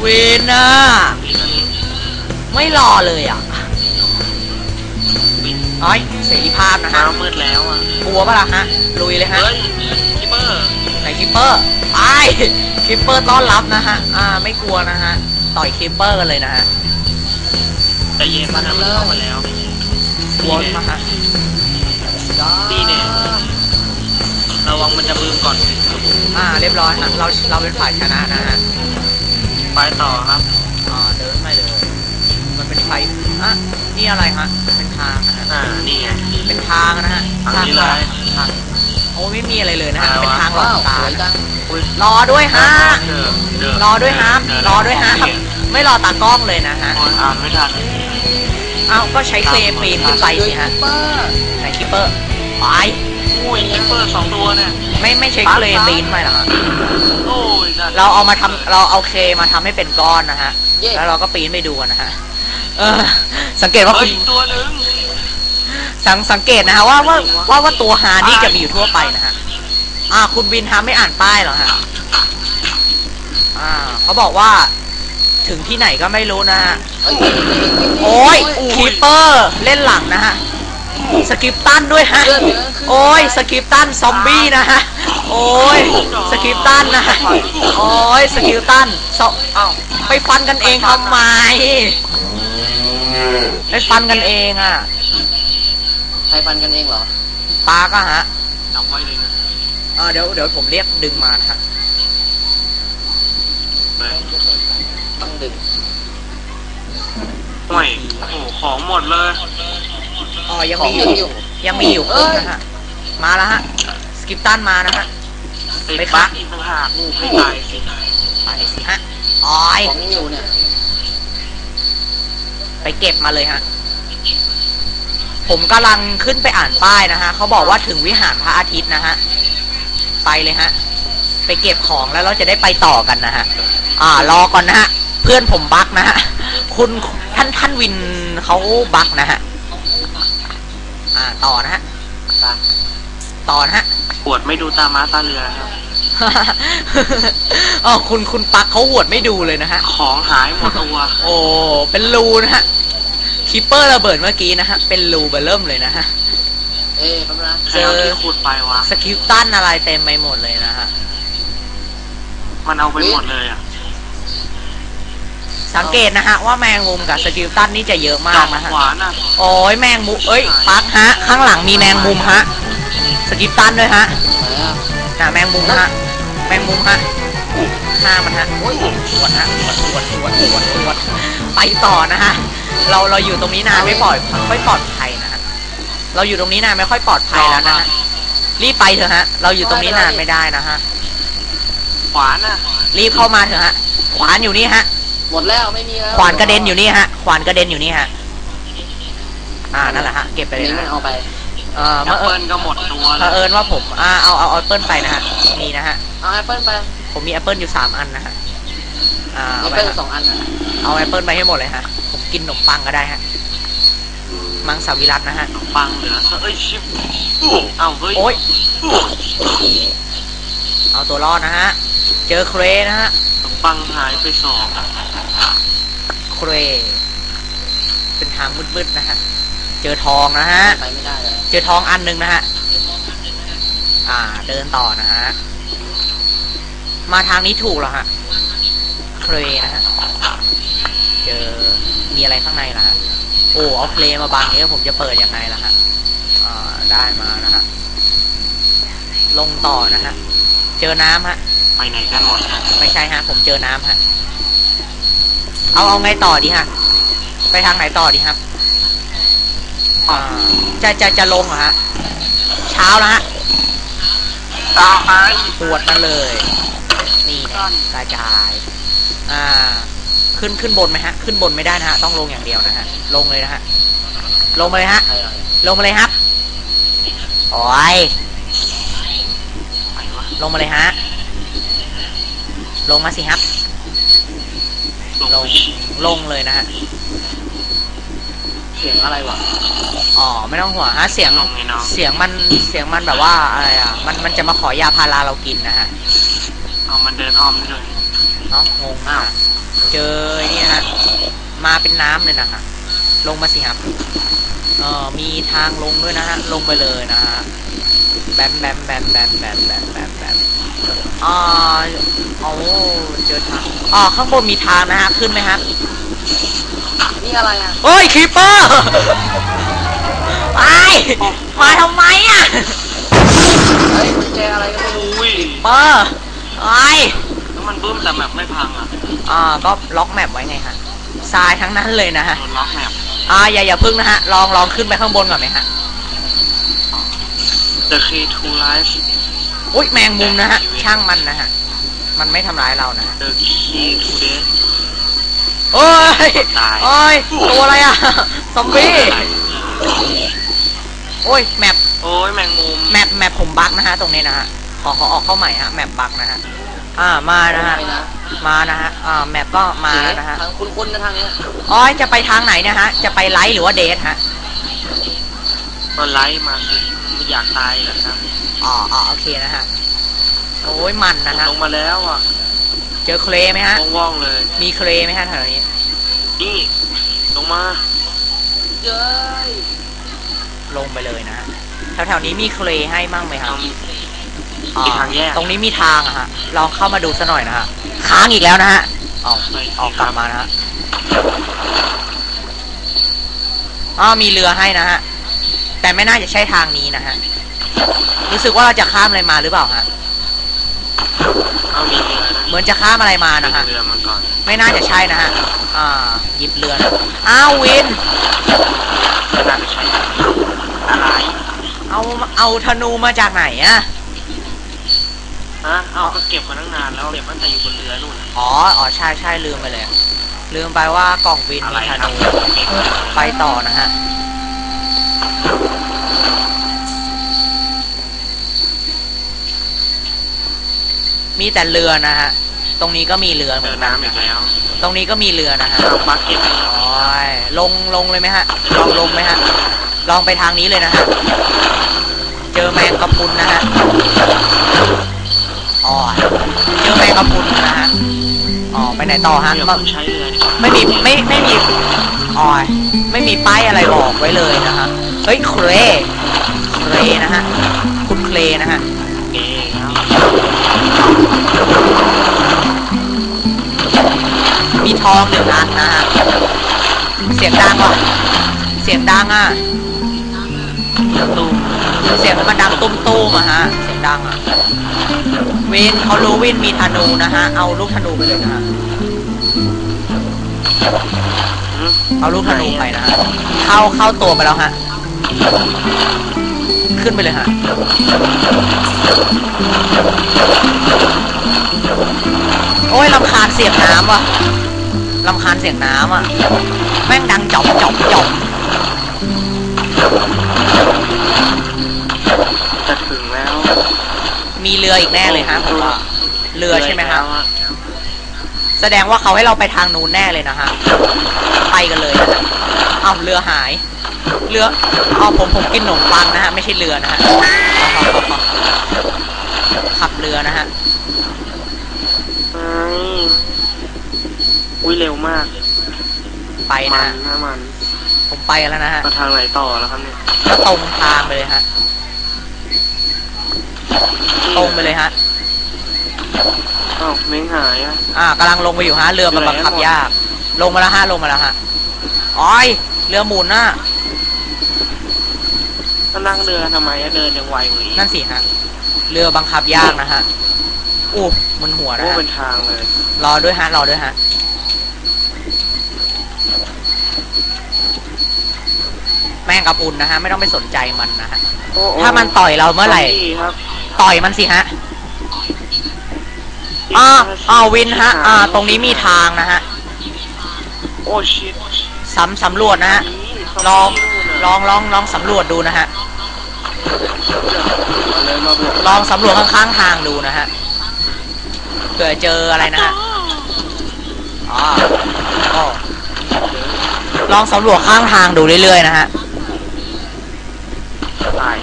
เวนน่ะไม่รอเลยอะเอ้ยเสรีภาพนะฮะ น้ำมืดแล้วอะกลัวปะล่ะฮะ ลุยเลยฮะ เฮ้ยคิปเปอร์ไหนคิปเปอร์ไปคิปเปอร์ต้อนรับนะฮะ อ่า ไม่กลัวนะฮะ ต่อยคิปเปอร์กันเลยนะฮะใจเย็นมันนะมันเข้ามาแล้วกลัวมาฮะนี่เนี่ยระวังมันจะบึ้มก่อน อ่า เรียบร้อยฮะ เรา เราเป็นฝ่ายชนะนะฮะ ไปต่อครับอ่าเดินไปเลย มันเป็นไฟอะนี่อะไรฮะเป็นทางนะฮะอ่า นี่ไง เป็นทางนะฮะทางนี้เลย ทางโอ้ไม่มีอะไรเลยนะฮะอะไรวะเป็นทางหลอว้าวดตาสวยจังรอด้วยฮะเดินเดินรอด้วยฮะรอด้วยฮะไม่รอตากล้องเลยนะฮะโอ้ยอ่านไม่ทันเอ้าก็ใช้เคลมปีนขึ้นไปสิฮะป้าไหนคิปเปอร์ ไปอุ้ยคิปเปอร์สองตัวเนี่ย ไม่ไม่ใช้เคลมปีนไปเหรอฮะโอ้ยนั่นเราเอามาทำเราเอาเคลมาทำให้เป็นก้อนนะฮะ เย่แล้วเราก็ปีนไปดูกันนะฮะเออ สังเกตว่าเฮ้คุยณอีกตัวหนึ่งสังสังเกตนะฮะว่าว่าว่าว่าตัวฮานี่จะมีอยู่ทั่วไปนะฮะอ่า คุณวินทำไม่อ่านป้ายเหรอฮะอ่าเขาบอกว่า ถึงที่ไหนก็ไม่รู้นะฮะ เอ้ยเอ้ยเอ้ยเอ้ยโอ้ย คีเปอร์ เล่นหลังนะฮะ สกิปตันด้วยฮะเลือดเยอะขึ้นโอ้ยสกิปตันซอมบี้นะฮะ โอ้ยสกิปตันนะฮะ โอ้ยสกิปตันซอเอ้าไปฟันกันเองทำไมไปฟันกันเองอะใครฟันกันเองเหรอปาก็ฮะจับไว้เลยนะเออเดี๋ยวเดี๋ยวผมเรียกดึงมานะฮะไปต้องดึงห่วยโอ้โหของหมดเลย อ๋อยังของมีอยังยู่อยู่ ยังมีอยู่ครบนะฮะมาแล้วฮะสกิปตันมานะฮะติดไปบั๊ค่ะกอีกต่างหากให้ตายสิไปสิฮะอ๋อยของยังอยู่เนี่ยไปเก็บมาเลยฮะผมกำลังขึ้นไปอ่านป้ายนะฮะเขาบอกว่าถึงวิหารพระอาทิตย์นะฮะไปเลยฮะ ไปเก็บของแล้วเราจะได้ไปต่อกันนะฮะอ่ารอก่อนนะฮะเพื่อนผมบักนะฮะคุณท่านท่านวินเขาบักนะฮะ อ่าต่อนะฮะไปต่อนะฮะปวดไม่ดูตาม้าตาเรือครับ อ๋อคุณคุณปักเขาหวดไม่ดูเลยนะฮะ ของหายหมดตัวโอ้เป็นรูนะฮะคิปเปอร์ระเบิดเมื่อกี้นะฮะ เป็นรูเบอร์เริ่มเลยนะฮะ เอ้ยแป๊บนะใครเอาที่ขุดไปวะสกิลตันอะไรเต็มไปหมดเลยนะฮะ มันเอาไปหมดเลยอะ สังเกตนะฮะว่าแมงมุมกับสกิลตันนี่จะเยอะมาจักบนะฮะ หวานอะโอ้ยแมงมุมเอ้ยปักฮะ ข้างหลังมีแมงมุมฮะ สกิลตันด้วยฮะไหนอะน่ะแมงมุมฮะ แมงมุมฮะฆ่ามันฮะโอ้ยตรวจฮะตรวจตรวจตรวจตรวจไปต่อนะฮะ เราเราอยู่ตรงนี้นานไม่ปลอดไม่ปลอดภัยนะฮะ เราอยู่ตรงนี้นานไม่ค่อยปลอดภัยแล้วนะฮะ รีบไปเถอะฮะ เราอยู่ตรงนี้นานไม่ได้นะฮะหวานอะ รีบเข้ามาเถอะฮะ ขวานอยู่นี่ฮะ หมดแล้วไม่มีแล้วขวานกระเด็นอยู่นี่ฮะ ขวานกระเด็นอยู่นี่ฮะ อ่านั่นแหละฮะเก็บไปอันเลยนี้นะมันฮะเอาไปเอ่อแอมาปเอิเปิญลก็หมดตัวเผเลยอิญว่าผมอ่าเอาเอาเอาแอปเปิลไปนะฮะนี่นะฮะเอาแอปเปิ้ลไปผมมีแอปเปิลอยู่สามอันนะฮะอ่าแอเอาปไปเปิ้ลฮะสองอันนะเอาแอปเปิลไปให้หมดเลยฮะผมกินขนมปังก็ได้ฮะมังสวิรัตนะฮะปังเหลือเอ้ยชิบเอ้าเฮ้ยโอ้ยเอาตัวรอดนะฮะ เจอเครนะฮะขนมปังหายไปสองเครเป็นทางมืดๆนะฮะ เจอทองนะฮะ ไปไม่ได้เลยเจอทองอันหนึ่งนะฮะ อ่า เดินต่อนะฮะ มาทางนี้ถูกแล้วฮะ เครนะฮะ เจอ มีอะไรข้างในแล้วฮะ โอ้ เอาเครมาบังนี้ผมจะเปิดยังไงล่ะฮะ อ่า ได้มานะฮะ ลงต่อนะฮะ เจอน้ำฮะ ไปไหนกันหมดไม่ใช่ฮะ ผมเจอน้ำฮะ เอาเอาไงต่อดีฮะ ไปทางไหนต่อดีครับอ่าจะจะจะลงเหรอฮะ เช้าแล้วฮะตาหายปวดมาเลย นี่นะกระจาย อ่า ขึ้นขึ้นบนไหมฮะ ขึ้นบนไม่ได้นะฮะ ต้องลงอย่างเดียวนะฮะ ลงเลยนะฮะ ลงมาเลยฮะใครอะไรลงมาเลยครับ โอ้ยไปวะลงมาเลยฮะ ลงมาสิครับ ลง ลงเลยนะฮะ เสียงอะไรวะ อ๋อ ไม่ต้องห่วงฮะ เสียง เสียงมัน เสียงมันแบบว่าอะไรอะ มัน มันจะมาขอยาพาราเรากินนะฮะ เอามันเดินอ้อมด้วยเนาะงงมากเจอเนี่ยฮะ มาเป็นน้ำเลยนะฮะ ลงมาสิครับ เอ่อ มีทางลงด้วยนะฮะ ลงไปเลยนะฮะ แบมแบมแบมแบมแบมแบม อ่าโอ้เจอทางอ๋อข้างบนมีทางนะฮะ ขึ้นไหมครับนี่อะไรอะเฮ้ยคีเปอร์ไปมาทำไมอะเฮ้ยกุญแจอะไรก็ไม่รู้อุ้ยเปอร์ไอแล้วมันบึ้มแต่แบบไม่พังอะอ่าก็ล็อกแมปไว้ไงฮะทรายทั้งนั้นเลยนะฮะโดนล็อกแมปอ่าอย่าอย่าพึ่งนะฮะ ลองลองขึ้นไปข้างบนก่อนไหมฮะ The key to life อุ้ยแมงมุมนะฮะ ช่างมันนะฮะ มันไม่ทำร้ายเรานะฮะ The key to death โอ้ยตายโอ้ยตัวอะไรอะซอมบี้โอ้ยแมปโอ้ยแมงมุมแมปแมปผมบั๊กนะฮะ ตรงนี้นะฮะ ขอขอออกเข้าใหม่ฮะ แมปบั๊กนะฮะ อ่ามานะฮะไปนะมานะฮะ อ่าแมปก็มานะฮะ ทางคุ้นๆนะทางเนี้ยอ๋อจะไปทางไหนเนะฮะ จะไปไลท์หรือว่าเดทฮะก็ไล่มาสิไม่อยากตายเหรอครับ อ๋ออ๋อโอเคนะฮะ โอ้ยมันนะฮะ ลงมาแล้วอะ เจอเคลไหมฮะ ว่องๆเลย มีเคลไหมฮะแถวนี้ นี่ ลงมา เย้ยลงไปเลยนะฮะ แถวๆนี้มีเคลให้มั่งไหมครับทำอ๋อมีทางแยก ตรงนี้มีทางอะฮะ ลองเข้ามาดูซะหน่อยนะฮะ ค้างอีกแล้วนะฮะออกไปออกกลับมานะฮะอ๋อมีเรือให้นะฮะ แต่ไม่น่าจะใช่ทางนี้นะฮะ รู้สึกว่าเราจะข้ามอะไรมาหรือเปล่าฮะ เอามีเรือนะเหมือนจะข้ามอะไรมานะฮะ เรือมันก่อนไม่น่าจะใช่นะฮะ อ่าหยิบเรือนะอ้าววินไม่น่าจะใช่อะไรเอาเอาธนูมาจากไหนอะ ฮะเอาก็เก็บมาตั้งนานแล้วเก็บตั้งแต่อยู่บนเรือนู่นอ๋อ อ๋อ ใช่ใช่ลืมไปเลย ลืมไปว่ากล่องวินอะไรมีธครับนูไปต่อนะฮะ มีแต่เรือนะฮะ ตรงนี้ก็มีเรือเหเจมืออนกันน้ำอีกแล้วตรงนี้ก็มีเรือนะฮะ เอาบักเก็ตโอ้ยลงลงเลยไหมฮะ ลองลงไหมฮะ ลองไปทางนี้เลยนะฮะ เจอแมงกะพรุนนะฮะอ๋อเจอแมงกะพรุนนะฮะ อ๋อ ไปไหนต่อฮะ เดี๋ยวมาผมใช้เรือดีกว่าไม่มีไม่ไม่มีอ๋อยไม่มีป้ายอะไรบอกไว้เลยนะฮะ เฮ้ยเครเครนะฮะ คุณเครนะฮะเก๋ครับ มีทองหนึ่งอันนะฮะ เสียงดังว่ะ เสียงดังอะตุ้มเสียงมันดังตุ้มตู้มๆอะฮะ เสียงดังอะวินเขารู้วินมีธนูนะฮะ เอาลูกธนูไปเลยนะฮะ เอาลูกธนูไปนะฮะ เข้าเข้าตัวไปแล้วฮะ ขึ้นไปเลยฮะโอ้ยลำคาญเสียงน้ำว่ะลำคาญเสียงน้ำอะ แม่งดังจ่อมจ่อมจ่อมจะถึงแล้วมีเรืออีกแน่เลยฮะผมว่าเรือใช่ไหมครับแล้วอะแสดงว่าเขาให้เราไปทางนู้นแน่เลยนะฮะไปกันเลยนะฮะเอ้าเรือหาย เรือเอาผมผมกินขนมปังนะฮะ ไม่ใช่เรือนะฮะขับเรือนะฮะไอ้อุ้ยเร็วมาก ไปนะมันฮะนะมันผมไปแล้วนะฮะมาทางไหนต่อแล้วครับเนี่ยก็ตรงทางไปเลยฮะ ตรงไปเลยฮะอ้าวเม้งหายอะอ่ากำลังลงไปอยู่ฮะ เรือมันบังคับยาก ลงมาแล้วฮะ ลงมาแล้วฮะอ้อย เรือหมุนน่ะ ก็นั่งเรือทำไมอะเดินยังไวกว่าอีกนั่นสิฮะ เรือบังคับยากนะฮะอู้มันหัวนะโอ้ฮะเป็นทางเลยรอด้วยฮะ รอด้วยฮะ แมงกะพรุนนะฮะ ไม่ต้องไปสนใจมันนะฮะ โอ้โอ้ถ้ามันต่อยเราเมื่อไหร่ซบี้ครับต่อยมันสิฮะอ่าอ่าวินฮะ อ่า ตรงนี้มีทางนะฮะโอ้ชิตสำสำรวจนะฮะ ลอง ลองลองลองสำรวจดูนะฮะเลยมาบวกลองสำรวจข้างๆทางดูนะฮะเผื่อเจออะไรนะฮะอ๋อก็ลองสำรวจข้างทางดูเรื่อยๆนะฮะตาย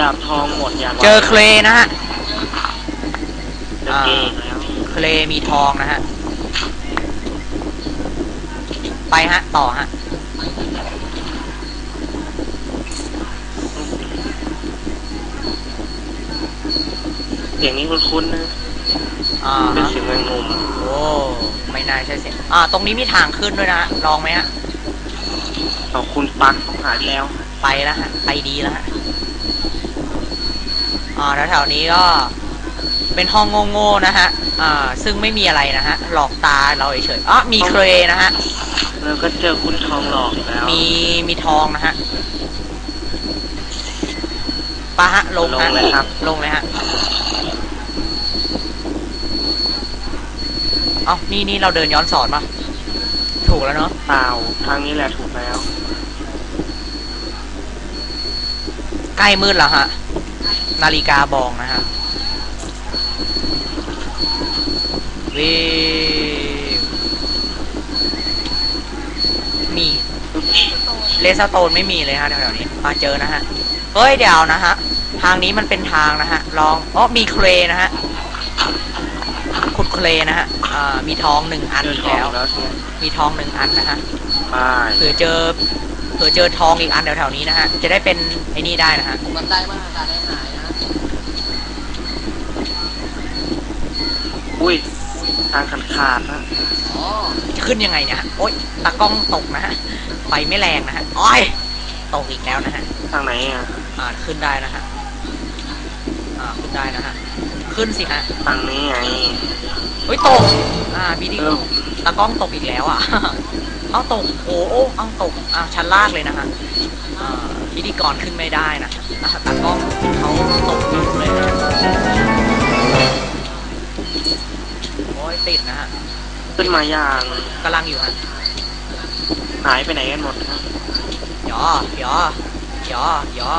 ดาบทองหมดอย่างเจอเคลนะฮะเจอเกงแล้วเคลมีทองนะฮะ ไปฮะ ต่อฮะ เสียงนี้คุ้นๆนะอ่าเป็นฮะเสียงแมงมุมโอ้ไม่น่าใช่เสียงอ่า ตรงนี้มีทางขึ้นด้วยนะฮะลองไหมฮะเอาคุณปักต้องหายแล้ว ไปแล้วฮะไปดีแล้วฮะอ่าแล้วแถวนี้ก็เป็นห้องโง่ๆนะฮะอ่าซึ่งไม่มีอะไรนะฮะ หลอกตาเราเฉยๆอ๋อมีเครนะฮะแล้วก็เจอคุณทองหลอกแล้ว มีมีทองนะฮะปะฮะลงลงฮะเลยครับลงเลยฮะ เอ้านี่นี่เราเดินย้อนสอนปะถูกแล้วเนาะเปล่าทางนี้แหละถูกแล้ว ใกล้มืดแล้วฮะ นาฬิกาบอกนะฮะวิวมีเลสโตนไม่มีเลยฮะแถวๆนี้มาเจอนะฮะ เฮ้ยเดี๋ยวนะฮะ ทางนี้มันเป็นทางนะฮะ ลองอ๋อมีเครนะฮะ ขุดเครนะฮะ อ่ามีทองหนึ่งอันเจออีกทองแล้วแล้วใช่ไหมมีทองหนึ่งอันนะฮะไปเผื่อเจอเผื่อเจอทองอีกอันแถวๆนี้นะฮะ จะได้เป็นไอ้นี่ได้นะฮะบันไดมากการได้หายนะอุ้ยทางขาดขาดๆนะอ๋อจะขึ้นยังไงเนี่ยฮะโอ๊ยตากล้องตกนะฮะไฟไม่แรงนะฮะโอ้ยตกอีกแล้วนะฮะทางไหนอะอ่าขึ้นได้นะฮะอ่าขึ้นได้นะฮะขึ้นสิฮะทางนี้ไง เฮ้ยตก อ่าพี่ดิเออตากล้องตกอีกแล้วอะ เอาตก โอ้โอ้เอาตก อ่าชั้นล่างเลยนะฮะอ่าพิธีกรขึ้นไม่ได้นะอ่าตากล้องเขาตกอยู่เลยนะโอ้ยติดนะฮะ ขึ้นมาอย่างกำลังอยู่ฮะ หายไปไหนกันหมดครับหยอหยอหยอหยอ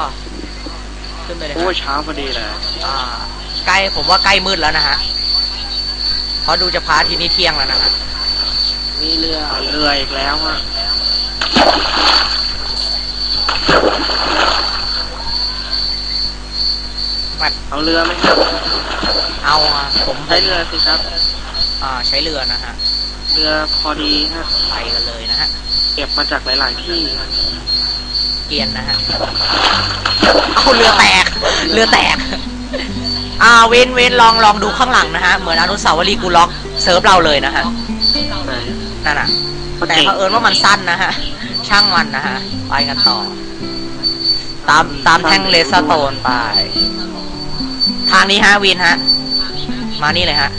ขึ้นไปเลยโอ้ฮะยเช้าพอดีเลยอ่า ใกล้ผมว่าใกล้มืดแล้วนะฮะ เพราะดูจะพระอาทีนี้เที่ยงแล้วนะฮะมีเรือเรืออีกแล้วอะแบบเอาเรือไหมครับ เอาอะผมใช้เรือสิครับ อ่าใช้เรือนะฮะ เรือพอดีฮะไปกันเลยนะฮะ เก็บมาจากหลาย ๆ ที่เกรียนนะฮะเอาเรือแตก เรือแตก อ่าเว้นเว้นลองลองดูข้างหลังนะฮะ เหมือนอนุสาวรีย์กูล็อกเซิร์ฟเราเลยนะฮะไหนนั่นน่ะก็แต่เก่งเผอิญว่ามันสั้นนะฮะ ช่างมันนะฮะ ไปกันต่อ ตามตามแท่งเลสโตนไป ทางนี้ฮะวินฮะ มานี่เลยฮะ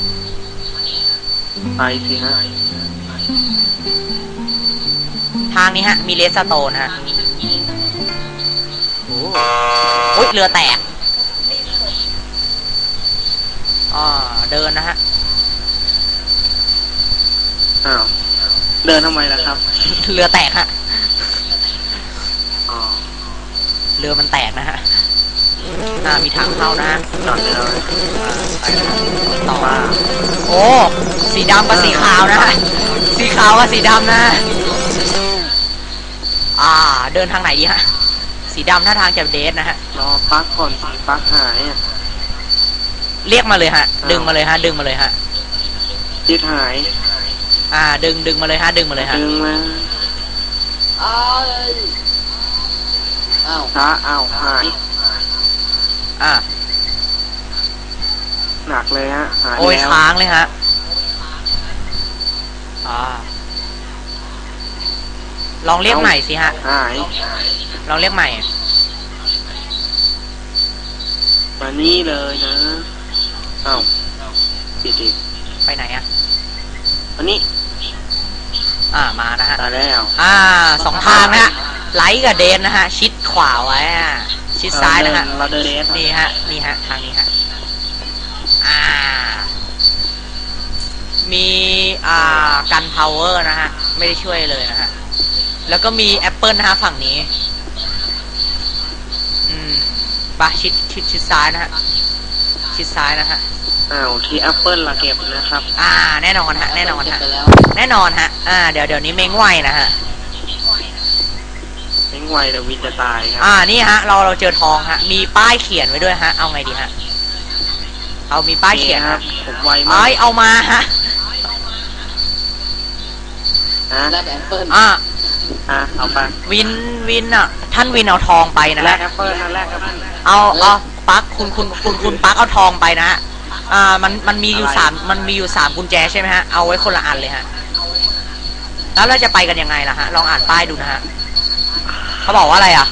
ไปสิฮะ ทางนี้ฮะ มีเลสโตนฮะโอ้โอ้ยเรือแตก อ่าเดินนะฮะอ้าวเดินทำไมล่ะครับ เรือแตกฮะอ๋อเรือมันแตกนะฮะอ่ามีทางเข้านะฮะจอดเลยไปนะต่อมาโอ้สีดำกับสีขาวนะฮะสีขาวกับสีดำนะฮะอ่า เดินทางไหนดีฮะ สีดำท่าทางจะเดทนะฮะรอปลั๊กก่อนสิปลั๊กหายอะ เรียกมาเลยฮะ ดึงมาเลยฮะ ดึงมาเลยฮะยึดหาย อ่า ดึงดึงมาเลยฮะ ดึงมาเลยฮะดึงมาอ้าวอ้าวพระอ้าวหาย อ่าหนักเลยฮะหายโอ้ยแล้วค้างเลยฮะ อ่า ลองเรียกใหม่สิฮะ หาย ลองเรียกใหม่มานี่เลยนะ อ้าวปิดอีกไปไหนอะอันนี้ อ่ามานะฮะตายแล้ว อ่าสองทางนะฮะไลท์กับเดนนะฮะ ชิดขวาไว้อะชิดซ้ายนะฮะเราเดินเดสนี่ฮะนี่ฮะทางนี้ฮะอ่า มีอ่ากันพาวเวอร์นะฮะ ไม่ได้ช่วยเลยนะฮะ แล้วก็มีแอปเปิลนะฮะฝั่งนี้ อืมปะชิดชิดชิดซ้ายนะฮะ ชิดซ้ายนะฮะอ้าวที่แอปเปิลละเก็บนะครับ อ่า แน่นอนฮะ แน่นอนเก็บฮะไปแล้วแน่นอนฮะ อ่า เดี๋ยวเดี๋ยวนี้เม้งไวนะฮะเป็นงไวแต่วินจะตายครัอ่า นี่ฮะ เราเราเจอทองฮะ มีป้ายเขียนไว้ด้วยฮะ เอาไงดีฮะ เอามีป้ายเขียนครัฮะบผมไวไอ้มากยเอามาฮะฮะได้แต่แอปเปิ้ลอ่าฮะเอาไป วิน วินอะ ท่านวินเอาทองไปนะแลฮะกแอปเปิลนะแลกแอปเปิลเอาเอา ปักคุณคุณคุณคุณปักเอาทองไปนะฮะอ่ามันมันมีอยู่สามมันมีอยู่สามกุญแจใช่ไหมฮะเอาไว้คนละอันเลยฮะแล้วเราจะไปกันยังไงล่ะฮะลองอ่านป้ายดูนะฮะเขาบอกว่าอะไรอะ